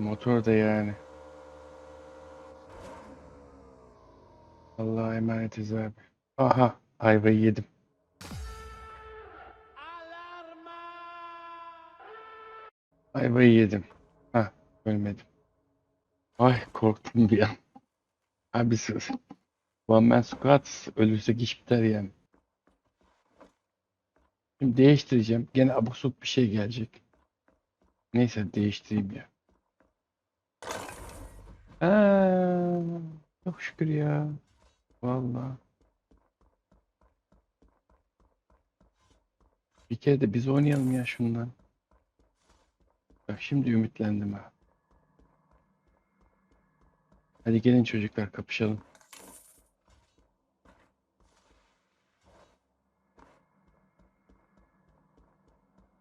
Motor da yani. Allah'a emanetiz abi. Aha ayvayı yedim. Ayvayı yedim. Ha ölmedim. Ay korktum bir an. Abi siz- One Man Squad ölürsek iş biter yani. Şimdi değiştireceğim. Gene abuk bir şey gelecek. Neyse değiştireyim ya. Aa, çok şükür ya. Vallahi. Bir kere de biz oynayalım ya şundan. Bak şimdi ümitlendim ha. Hadi gelin çocuklar kapışalım.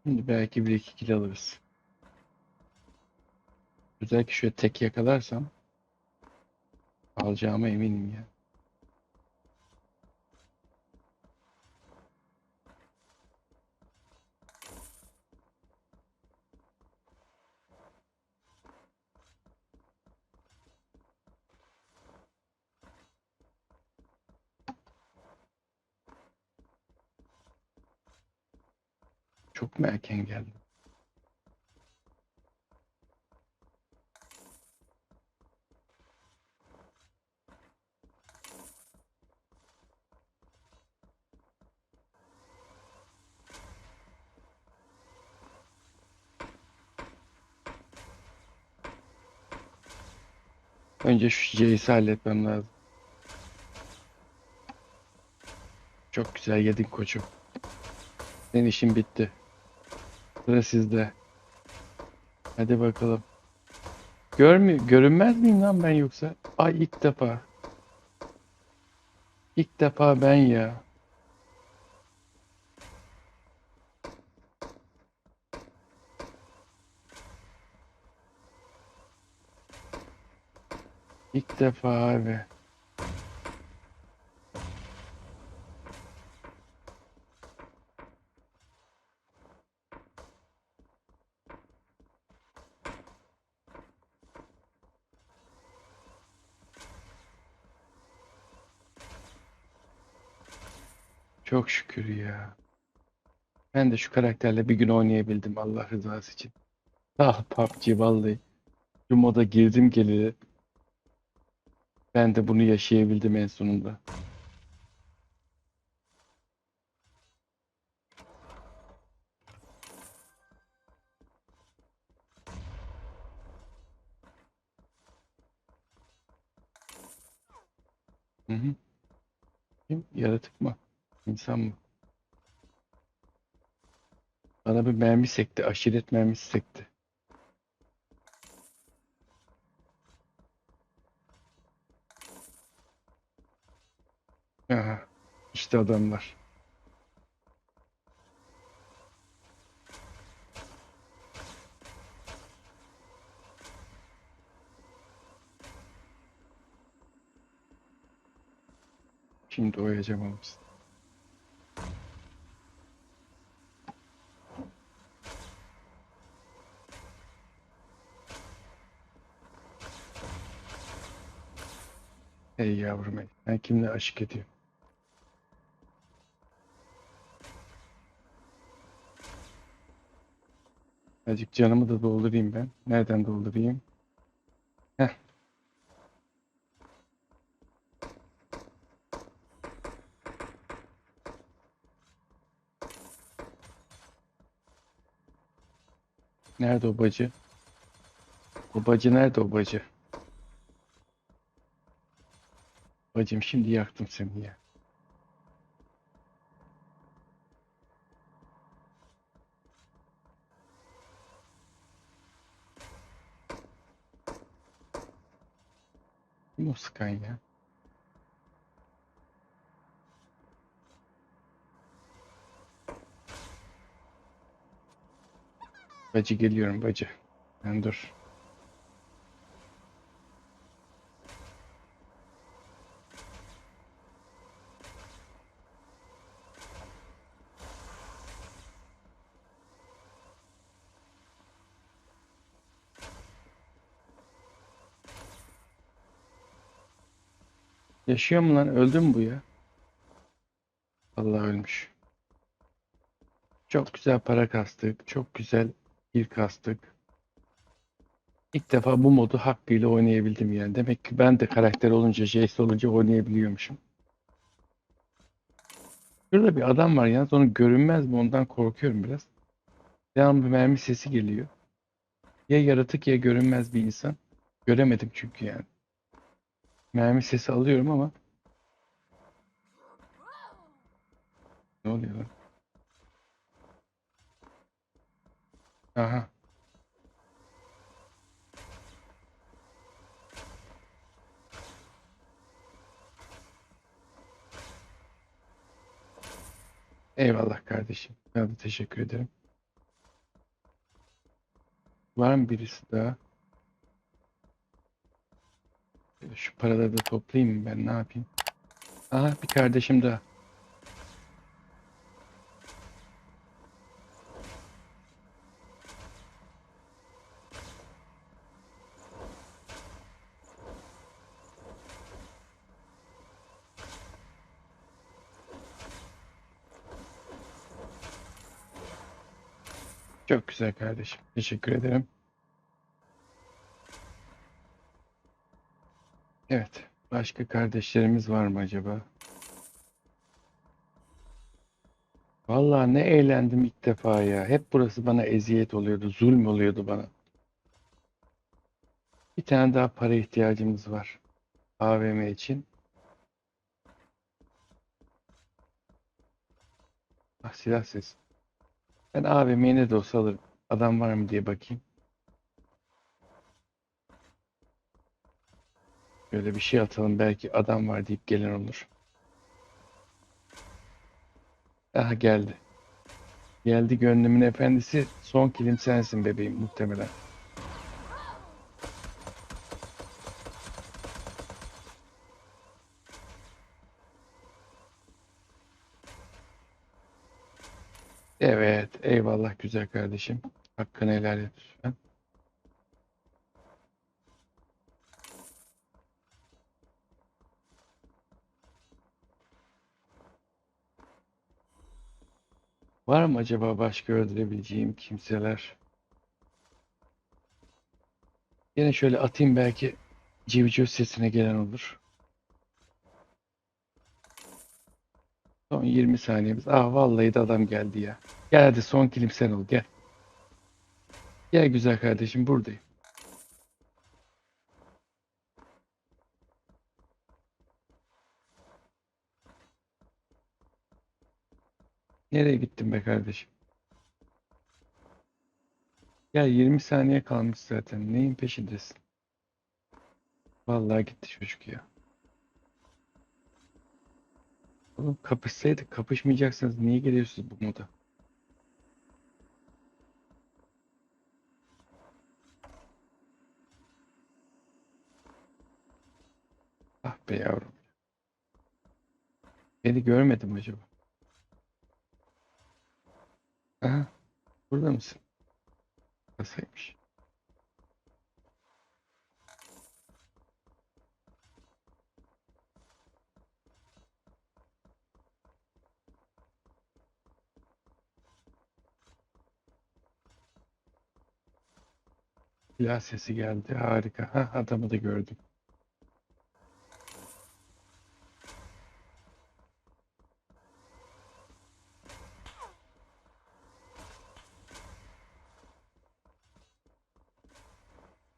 Şimdi belki bir iki kill alırız. Özellikle şöyle tek yakalarsam alacağıma eminim ya. Çok mu erken geldim? Önce şu J'si halletmem lazım. Çok güzel yedin koçum. Senin işin bitti. Sıra sizde. Hadi bakalım. Görmü görünmez miyim lan ben yoksa? Ay ilk defa. İlk defa ben ya. İlk defa abi. Çok şükür ya. Ben de şu karakterle bir gün oynayabildim Allah rızası için. Ah PUBG vallahi. Şu moda girdim geleli. Ben de bunu yaşayabildim en sonunda. Hı hı. Kim? Yaratık mı? İnsan mı? Bana bir mermi sekti. Aşiret mermisi sekti. İşte adamlar. Şimdi oyacağım onu. Ey yavrum ey. Ben kimle aşık ediyorum? Azıcık canımı da doldurayım ben. Nereden doldurayım? Heh. Nerede o bacı? O bacı nerede o bacı? Bacım şimdi yaktım seni ya. O sıkan ya? Bacı geliyorum bacı. Ben dur. Yaşıyor mu lan? Öldü mü bu ya? Allah ölmüş. Çok güzel para kastık. Çok güzel bir kastık. İlk defa bu modu hakkıyla oynayabildim yani. Demek ki ben de karakter olunca, Jace olunca oynayabiliyormuşum. Şurada bir adam var yalnız onu görünmez mi ondan korkuyorum biraz. Devamlı bir mermi sesi geliyor. Ya yaratık ya görünmez bir insan. Göremedim çünkü yani. Mermi sesi alıyorum ama. Ne oluyor lan? Aha. Eyvallah kardeşim. Ben de teşekkür ederim. Var mı birisi daha? Şu paraları da toplayayım ben ne yapayım? Aha bir kardeşim daha. Çok güzel kardeşim. Teşekkür ederim. Evet. Başka kardeşlerimiz var mı acaba? Vallahi ne eğlendim ilk defa ya. Hep burası bana eziyet oluyordu. Zulm oluyordu bana. Bir tane daha para ihtiyacımız var. AVM için. Ah silah sesi. Ben AVM'yi ne de olsa alırım. Adam var mı diye bakayım. Böyle bir şey atalım belki adam var deyip gelen olur. Aha geldi. Geldi gönlümün efendisi. Son kilim sensin bebeğim muhtemelen. Evet, eyvallah güzel kardeşim. Hakkını helal et lütfen. Var mı acaba başka öldürebileceğim kimseler? Yine şöyle atayım belki civciv sesine gelen olur. Son 20 saniyemiz. Ah vallahi de adam geldi ya. Gel hadi son kilim sen ol gel. Gel güzel kardeşim buradayım. Nereye gittin be kardeşim? Gel 20 saniye kalmış zaten. Neyin peşindesin? Vallahi gitti çocuk ya. Oğlum kapışsaydık kapışmayacaksınız. Niye geliyorsunuz bu moda? Ah be yavrum. Beni görmedim acaba? Burada mısın? Kasaymış. Silah sesi geldi. Harika. Ha, adamı da gördüm.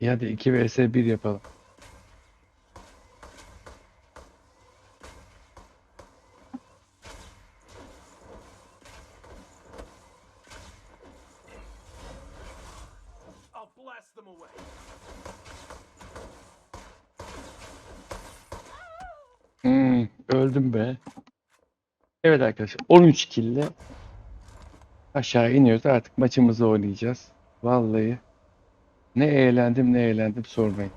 İyi hadi 2 vs 1 yapalım. Hmm, öldüm be. Evet arkadaşlar 13 kille aşağı iniyoruz. Artık maçımızı oynayacağız. Vallahi ne eğlendim ne eğlendim sormayın.